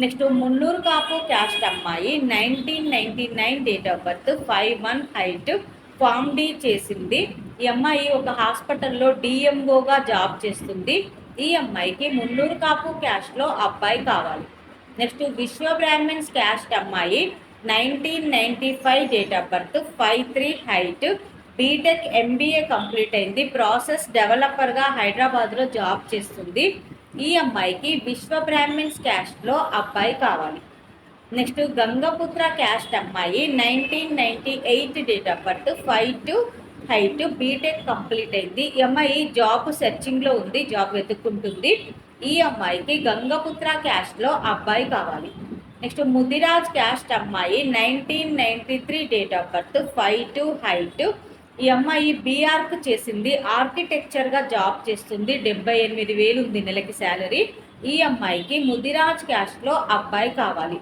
Next Munnuru Kapu caste అమ్మాయి nineteen ninety nine date of birth five one height pharm D చేసింది. ఈ అమ్మాయి ఒక హాస్పిటల్లో డిఎంఓగా జాబ్ చేస్తుంది. ఈ అమ్మాయికి మున్నూరు కాపు క్యాస్ట్లో అబ్బాయి కావాలి. నెక్స్ట్ విశ్వ బ్రాహ్మణ్స్ క్యాస్ట్ అమ్మాయి nineteen ninety five date of birth five three height B Tech MBA complete అయింది. ప్రాసెస్ డెవలపర్గా హైదరాబాద్లో జాబ్ చేస్తుంది. ఈ అమ్మాయికి విశ్వ బ్రాహ్మిన్స్ క్యాస్ట్లో అబ్బాయి కావాలి. నెక్స్ట్ గంగపుత్ర క్యాస్ట్ అమ్మాయి nineteen ninety eight date of birth five two height B Tech complete అయింది. ఈ అమ్మాయి జాబ్ సెర్చింగ్లో ఉంది జాబ్ వెతుక్కుంటుంది. ఈ అమ్మాయికి గంగపుత్ర క్యాస్ట్లో అబ్బాయి కావాలి. నెక్స్ట్ ముదిరాజ్ క్యాస్ట్ అమ్మాయి nineteen ninety three date of birth five two height ఈ అమ్మాయి బీఆర్క్ చేసింది ఆర్కిటెక్చర్గా జాబ్ చేస్తుంది డెబ్బై ఎనిమిది వేలు ఉంది నెలకి శాలరీ ఈ అమ్మాయికి ముదిరాజ్ క్యాస్ట్లో అబ్బాయి కావాలి.